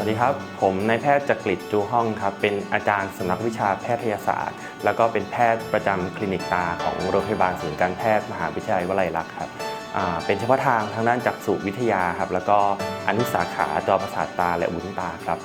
วัสดีครับ ผมนายแพทย์จักริดจูห้องครับ เป็นอาจารย์สำนักวิชาแพทยศาสตร์ แล้วก็เป็นแพทย์ประจำคลินิกตาของโรงพยาบาลศูนย์การแพทย์มหาวิทยาลัยวลัยลักษณ์ครับเป็นเฉพาะทางทางด้านจักษุวิทยาครับ แล้วก็อนุสาขาจอประสาทตาและวุ้นตาครับ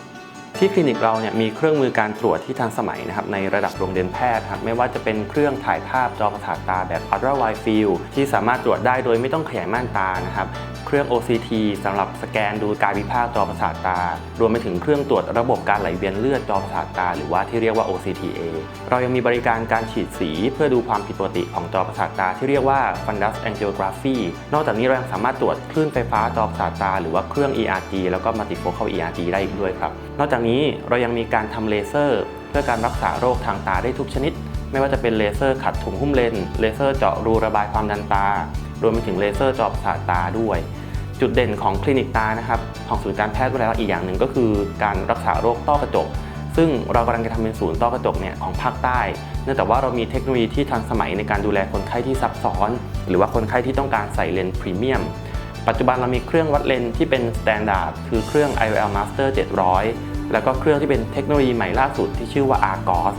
ที่คลินิกเราเนี่ยมีเครื่องมือการตรวจที่ทันสมัยนะครับในระดับโรงเรียนแพทย์ครับไม่ว่าจะเป็นเครื่องถ่ายภาพจอประสาทตาแบบ ultra wide field ที่สามารถตรวจได้โดยไม่ต้องขยายม่านตานะครับเครื่อง OCT สำหรับสแกนดูกายวิภาคจอประสาทตา รวมไปถึงเครื่องตรวจระบบการไหลเวียนเลือดจอประสาทตา หรือว่าที่เรียกว่า OCTA เรายังมีบริการการฉีดสีเพื่อดูความผิดปกติของจอประสาทตา ที่เรียกว่า fundus angiography นอกจากนี้เรายังสามารถตรวจคลื่นไฟฟ้าจอประสาทตา หรือว่าเครื่อง ERG แล้วก็ multifocal ERG ได้อีกด้วยครับ นอกจากนี้เรายังมีการทำเลเซอร์ เพื่อการรักษาโรคทางตาได้ทุกชนิด ไม่ว่าจะเป็นเลเซอร์ขัดถุงหุ้มเลนเลเซอร์เจาะรูระบายความดันตารวมไปถึงเลเซอร์จาะประสาตาด้วย จุดเด่นของคลินิกตานะครับของศูนย์การแพทย์วิทยาอีกอย่างหนึ่งก็คือ การรักษาโรคต้อกระจก ซึ่งเรากำลังจะทำเป็นศูนย์ต้อกระจกเนี่ยของภาคใต้ เนื่องจากว่าเรามีเทคโนโลยีที่ทันสมัยในการดูแลคนไข้ที่ซับซ้อน หรือว่าคนไข้ที่ต้องการใส่เลนส์พรีเมียมปัจจุบันเรามีเครื่องวัดเลนส์ที่เป็นสแตนดาร์ดคือเครื่อง IOL Master 700 แล้วก็เครื่องที่เป็นเทคโนโลยีใหม่ล่าสุดที่ชื่อว่า Argos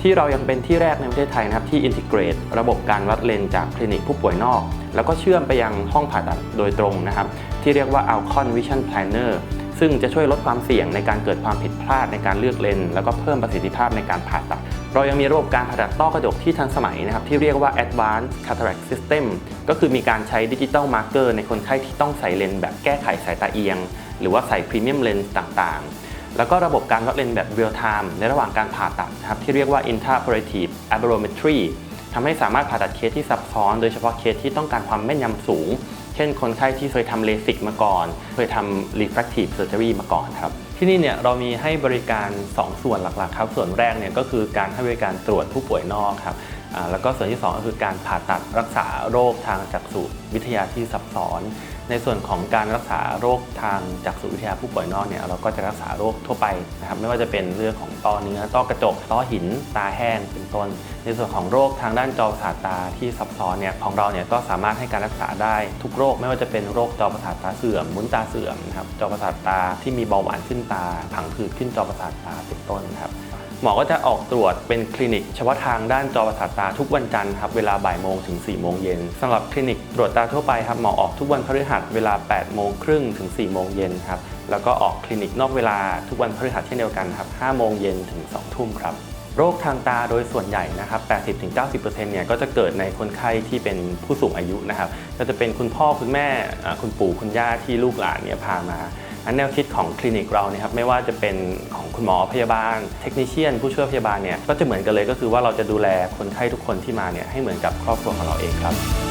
ที่เรายังเป็นที่แรกในประเทศไทยนะครับที่อินทิเกรตระบบการวัดเลนส์จากคลินิกผู้ป่วยนอก แล้วก็เชื่อมไปยังห้องผ่าตัดโดยตรงนะครับ ที่เรียกว่า Alcon Vision Planner ซึ่งจะช่วยลดความเสี่ยงในการเกิดความผิดพลาดในการเลือกเลนส์แล้วก็เพิ่มประสิทธิภาพในการผ่าตัด เรายังมีระบบการผ่าตัดต้อกระจกที่ทันสมัยนะครับที่เรียกว่า Advanced Cataract System ก็คือมีการใช้ดิจิ t a ลมาร์กเกอร์ในคนไข้ที่ต้องใส่เลนส์แบบแก้ไขสายตาเอียง หรือว่าใส่พรีเมียมเลนส์ต่างๆ แล้วก็ระบบการวัดเลนส์แบบ real time ในระหว่างการผ่าตัดนะครับที่เรียกว่า intraoperative aberrometry ทำให้สามารถผ่าตัดเคสที่ซับซ้อน โดยเฉพาะเคสที่ต้องการความแม่นยำสูง เช่นคนไข้ที่เคยทำเลสิกมาก่อน เคยทำ refractive surgery มาก่อนครับ ที่นี่เนี่ยเรามีให้บริการ 2 ส่วนหลักๆ ครับ ส่วนแรกเนี่ยก็คือการให้บริการตรวจผู้ป่วยนอกครับ แล้วก็ส่วนที่ 2 ก็คือการผ่าตัดรักษาโรคทางจักษุวิทยาที่ซับซ้อน ในส่วนของการรักษาโรคทางจักษุวิทยาผู้ป่วยนอกเนี่ยเราก็จะรักษาโรคทั่วไปนะครับไม่ว่าจะเป็นเรื่องของต้อเนื้อต้อกระจก ต้อหิน ตาแห้งเป็นต้น ในส่วนของโรคทางด้านจอประสาทตาที่ซับซ้อนเนี่ยของเราเนี่ยก็สามารถให้การรักษาได้ทุกโรค ไม่ว่าจะเป็นโรคจอประสาทตาเสื่อมมุ้นตาเสื่อมนะครับจอประสาทตาที่มีเบาหวานขึ้นตา ผังผืดขึ้นจอประสาทตาเป็นต้นครับ หมอก็จะออกตรวจเป็นคลินิกเฉพาะทางด้านจอประสาทตาทุกวันจันทร์ครับเวลาบ่ายโมงถึง4ี่โมงเย็นสำหรับคลินิกตรวจตาทั่วไปครับหมอออกทุกวันพฤหัสเวลา8โมงครึ่งถึง4โมงเย็นครับแล้วก็ออกคลินิกนอกเวลาทุกวันพฤหัสเช่นเดียวกันครับ5โมงเย็นถึง2ทุ่มครับโรคทางตาโดยส่วนใหญ่นะครับ 80-90%เนี่ยก็จะเกิดในคนไข้ที่เป็นผู้สูงอายุนะครับ ก็จะเป็นคุณพ่อคุณแม่คุณปู่คุณย่าที่ลูกหลานเนี่ยพามา อันแนวคิดของคลินิกเราเนี่ยครับไม่ว่าจะเป็นของคุณหมอพยาบาล เทคนิชเชียน ผู้ช่วยพยาบาลเนี่ยก็จะเหมือนกันเลยก็คือว่าเราจะดูแลคนไข้ทุกคนที่มาเนี่ยให้เหมือนกับครอบครัวของเราเองครับ